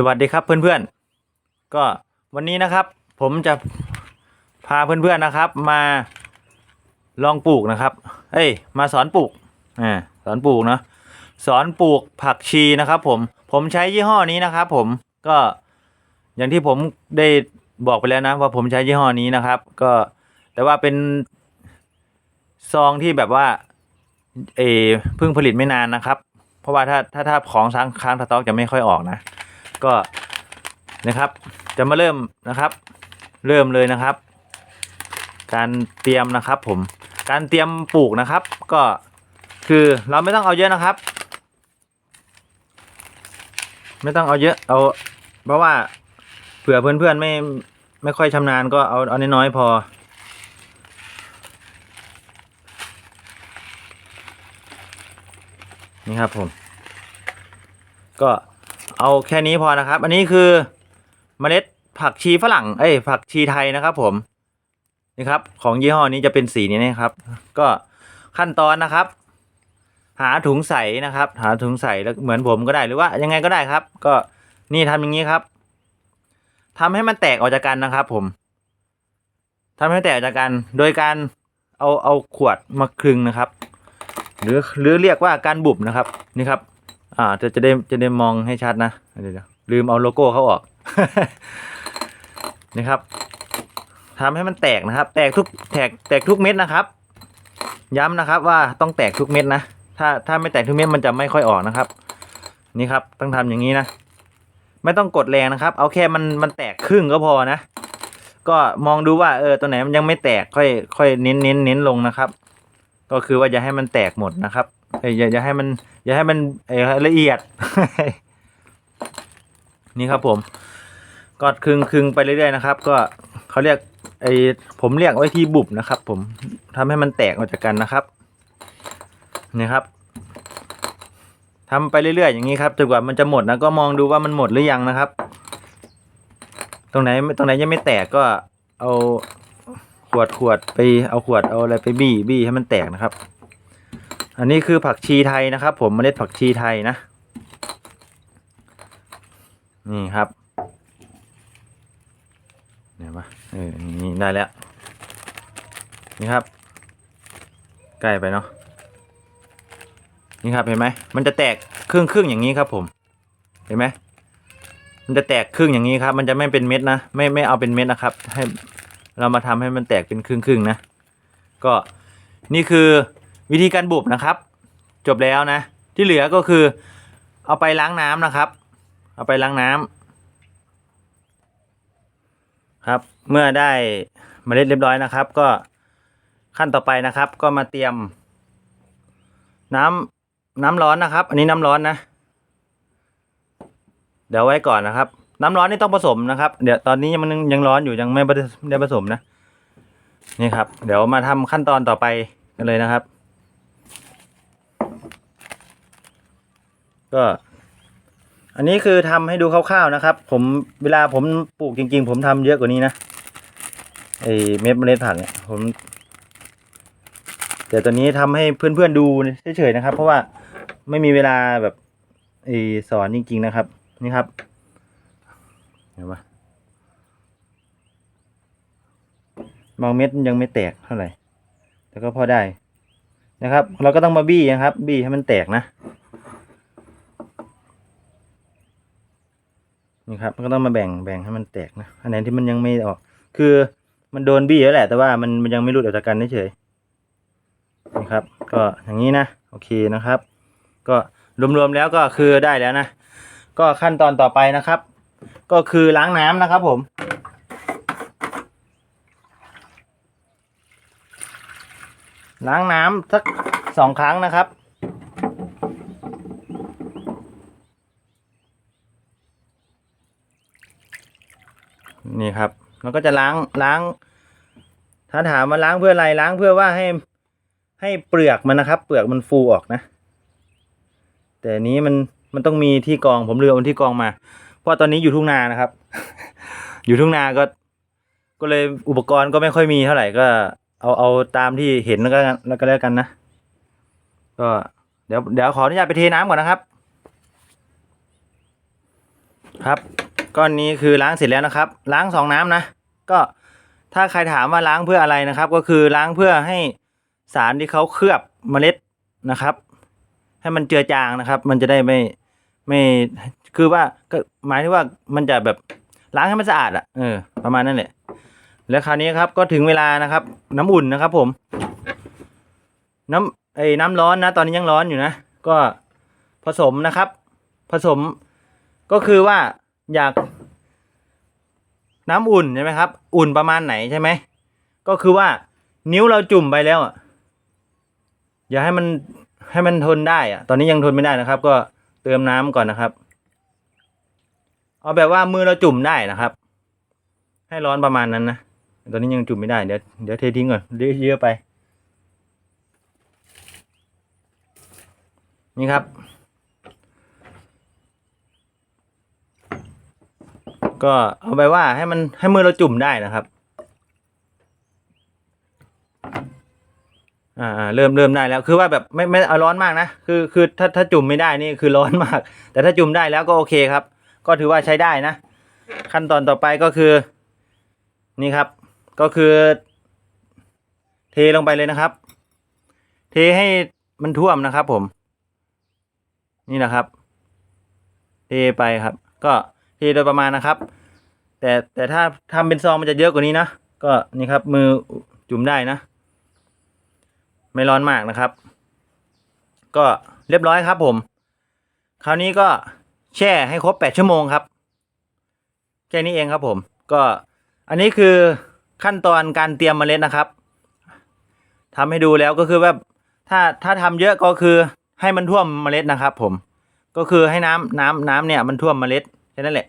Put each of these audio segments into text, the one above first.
สวัสดีครับเพื่อนๆ ก็วันนี้นะครับ ผมจะพาเพื่อนๆนะครับ มาลองปลูกนะครับ เอ้ยมาสอนปลูกอ่าสอนปลูกเนาะสอนปลูกผักชีนะครับผมผมใช้ยี่ห้อนี้นะครับ ผมก็อย่างที่ผมได้บอกไปแล้วนะว่าผมใช้ยี่ห้อนี้นะครับ ก็แต่ว่าเป็นซองที่แบบว่าเออเพิ่งผลิตไม่นานนะครับ เพราะว่าถ้าถ้าถ้าของค้างค้างสต็อกจะไม่ค่อยออกนะ ก็นะครับ จะมาเริ่มนะครับ เริ่มเลยนะครับ การเตรียมนะครับผมการเตรียมปลูกนะครับ ก็คือเราไม่ต้องเอาเยอะนะครับ ไม่ต้องเอาเยอะเอาเพราะว่าเผื่อเพื่อนๆไม่ไม่ค่อยชำนาญก็เอาเอาน้อยๆพอนี่ครับผม ก็ เอาแค่นี้พอนะครับ อันนี้คือเมล็ดผักชีฝรั่ง เอ้ย ผักชีไทยนะครับ ผม นี่ครับ ของยี่ห้อนี้จะเป็นสีนี้นะครับ ก็ขั้นตอนนะครับ หาถุงใสนะครับ หาถุงใสแล้วเหมือนผมก็ได้หรือว่ายังไงก็ได้ครับ ก็นี่ทำอย่างนี้ครับทำให้มันแตกออกจากกันนะครับ ผมทำให้แตกออกจากกัน โดยการเอาเอาขวดมาคลึงนะครับ หรือหรือเรียกว่าการบุบนะครับ นี่ครับ อ่าจะจะได้จะได้มองให้ชัดนะเดี๋ยวลืมเอาโลโก้เขาออกนี่ครับทำให้มันแตกนะครับ แตกทุกแตกแตกทุกเม็ดนะครับ ย้ำนะครับว่าต้องแตกทุกเม็ดนะถ้าถ้าไม่แตกทุกเม็ดมันจะไม่ค่อยออกนะครับ นี่ครับต้องทำอย่างนี้นะไม่ต้องกดแรงนะครับ เอาแค่มันมันแตกครึ่งก็พอนะ ก็มองดูว่าเออตัวไหนมันยังไม่แตกค่อยค่อยเน้นเน้นเน้นลงนะครับ ก็คือว่าอย่าให้มันแตกหมดนะครับ เอ้ยอย่าอย่าให้มัน อย่าให้มันเอ่อละเอียด นี่ครับผมกอดคึงคึงไปเรื่อยๆนะครับ ก็เขาเรียกไอ้ผมเรียกไว้ที่บุบนะครับ ผมทำให้มันแตกออกจากกันนะครับนี่ครับทำไปเรื่อยๆอย่างนี้ครับจนกว่ามันจะหมดนะก็มองดูว่ามันหมดหรือยังนะครับ ตรงไหนตรงไหนยังไม่แตกก็เอาขวดขวดไปเอาขวดเอาอะไรไปบี้บี้ให้มันแตกนะครับ อันนี้คือผักชีไทยนะครับ ผมเมล็ดผักชีไทยนะ นี่ครับเดี๋ยวมาเออนี่ได้แล้ว นี่ครับ ใกล้ไปเนาะนี่ครับเห็นไหมมันจะแตกครึ่งครึ่งอย่างนี้ครับ ผมเห็นไหมมันจะแตกครึ่งอย่างนี้ครับ มันจะไม่เป็นเม็ดนะไม่ไม่เอาเป็นเม็ดนะครับ ให้เรามาทำให้มันแตกเป็นครึ่งครึ่งนะ ก็นี่คือ วิธีการบุบนะครับ จบแล้วนะ ที่เหลือก็คือ เอาไปล้างน้ำนะครับ เอาไปล้างน้ำครับ เมื่อได้เมล็ดเรียบร้อยนะครับ ก็ขั้นต่อไปนะครับ ก็มาเตรียม น้ำน้ำร้อนนะครับ อันนี้น้ำร้อนนะ เดี๋ยวไว้ก่อนนะครับ น้ำร้อนนี่ต้องผสมนะครับ เดี๋ยวตอนนี้มันยังร้อนอยู่ยังไม่ได้ผสมนะ นี่ครับ เดี๋ยวมาทำขั้นตอนต่อไปกันเลยนะครับ ก็ อันนี้คือทำให้ดูคร่าวๆนะครับ ผมเวลาผมปลูกจริง ๆ ผมทำเยอะกว่านี้นะไอเม็ดเมล็ดผักเนี่ยผมแต่ตอนนี้ทำให้เพื่อนๆดูเฉยๆนะครับ เพราะว่าไม่มีเวลาแบบไอสอนจริง ๆนะครับ นี่ครับเห็นปะบางเม็ดยังไม่แตกเท่าไหร่แต่ก็พอได้นะครับ เราก็ต้องมาบี้นะครับ บี้ให้มันแตกนะ นี่ครับมันก็ต้องมาแบ่งแบ่งให้มันแตกนะอันไหนที่มันยังไม่ออก คือมันโดนบี้แล้วแหละ แต่ว่ามันมันยังไม่หลุดออกจากกันเฉยนี่ครับ ก็อย่างนี้นะโอเคนะครับ ก็รวมๆแล้วก็คือได้แล้วนะ ก็ขั้นตอนต่อไปนะครับ ก็คือล้างน้ำนะครับผม ล้างน้ำสักสองครั้งนะครับ นี่ครับเราก็จะล้างล้าง ถ้าถามมาล้างเพื่ออะไรล้างเพื่อว่าให้ให้เปลือกมันนะครับ เปลือกมันฟูออกนะ แต่นี้มันมันต้องมีที่กองผมเลือกเอาที่กองมา เพราะตอนนี้อยู่ทุ่งนานะครับ อยู่ทุ่งนาก็ ก็เลยอุปกรณ์ก็ไม่ค่อยมีเท่าไหร่ก็ เอาเอาตามที่เห็นแล้วก็แล้วก็แล้วกันนะ ก็เดี๋ยวเดี๋ยวขออนุญาตไปเทน้ำก่อนนะครับ ครับ ก้อนนี้คือล้างเสร็จแล้วนะครับ ล้างสองน้ำนะ ก็ถ้าใครถามว่าล้างเพื่ออะไรนะครับ ก็คือล้างเพื่อให้สารที่เขาเคลือบเมล็ดนะครับ ให้มันเจือจางนะครับ มันจะได้ไม่ไม่คือว่าก็หมายถึงว่ามันจะแบบล้างให้มันสะอาดอะ่ะเออประมาณนั้นแหละแล้วคราวนี้ครับก็ถึงเวลานะครับ น้ำอุ่นนะครับ ผม น้ำไอ้น้ำร้อนนะ ตอนนี้ยังร้อนอยู่นะ ก็ผสมนะครับ ผสมก็คือว่า อยาก น้ำอุ่นใช่ไหมครับ อุ่นประมาณไหนใช่ไหมก็คือว่านิ้วเราจุ่มไปแล้วอะอย่าให้มันให้มันทนได้อะ ตอนนี้ยังทนไม่ได้นะครับ ก็เติมน้ำก่อนนะครับ เอาแบบว่ามือเราจุ่มได้นะครับ ให้ร้อนประมาณนั้นนะตอนนี้ยังจุ่มไม่ได้เดี๋ยวเดี๋ยวเททิ้งก่อนเดี๋ยวเยอะไป นี่ครับ ก็เอาไปว่าให้มันให้มือเราจุ่มได้นะครับ อ่าเริ่มเริ่มได้แล้วคือว่าแบบไม่ไม่เอาร้อนมากนะคือคือถ้าถ้าจุ่มไม่ได้นี่คือร้อนมาก แต่ถ้าจุ่มได้แล้วก็โอเคครับ ก็ถือว่าใช้ได้นะ ขั้นตอนต่อไปก็คือ นี่ครับ ก็คือ เทลงไปเลยนะครับ เทให้มันท่วมนะครับผม นี่นะครับ เทไปครับ ก็ เทโดยประมาณนะครับ แต่แต่ถ้าทำเป็นซองมันจะเยอะกว่านี้นะก็นี่ครับมือจุ่มได้นะ ไม่ร้อนมากนะครับ ก็เรียบร้อยครับผม คราวนี้ก็แช่ให้ครบแปดชั่วโมงครับ แค่นี้เองครับผม ก็อันนี้คือขั้นตอนการเตรียมเมล็ดนะครับทำให้ดูแล้วก็คือแบบถ้าถ้าทำเยอะก็คือให้มันท่วมเมล็ดนะครับ ผม ก็คือให้น้ำน้ำน้ำเนี่ยมันท่วมเมล็ด ค่นั้นแหละ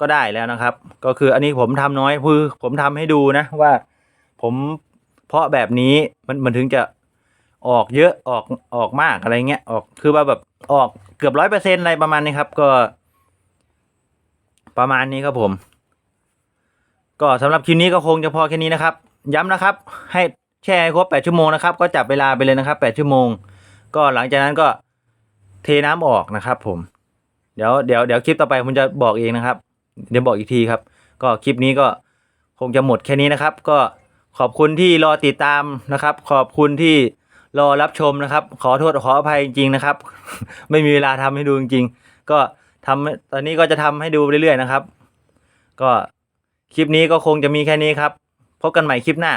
ก็ได้แล้วนะครับ ก็คืออันนี้ผมทำน้อยคือผมทำให้ดูนะว่า ผมเพาะแบบนี้มันมันถึงจะออกเยอะออกออกมากอะไรเงี้ยออกคือว่าแบบออกเกือบร้อยเปอร์เซ็นอะไรประมาณนี้ครับ ก็ ประมาณนี้ครับผม ก็สำหรับคลิปนี้ก็คงจะพอแค่นี้นะครับ ย้ำนะครับ ให้แช่ให้ครบ8ชั่วโมงนะครับ ก็จับเวลาไปเลยนะครับ8ชั่วโมง ก็หลังจากนั้นก็เทน้ำออกนะครับผม เดี๋ยวเดี๋ยวเดี๋ยวคลิปต่อไปผมจะบอกเองนะครับ เดี๋ยวบอกอีกทีครับ ก็คลิปนี้ก็คงจะหมดแค่นี้นะครับ ก็ขอบคุณที่รอติดตามนะครับ ขอบคุณที่รอรับชมนะครับ ขอโทษขออภัยจริงๆนะครับ ไม่มีเวลาทำให้ดูจริงๆ ก็ทำตอนนี้ก็จะทำให้ดูเรื่อยๆนะครับ ก็คลิปนี้ก็คงจะมีแค่นี้ครับ พบกันใหม่คลิปหน้า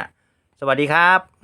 สวัสดีครับ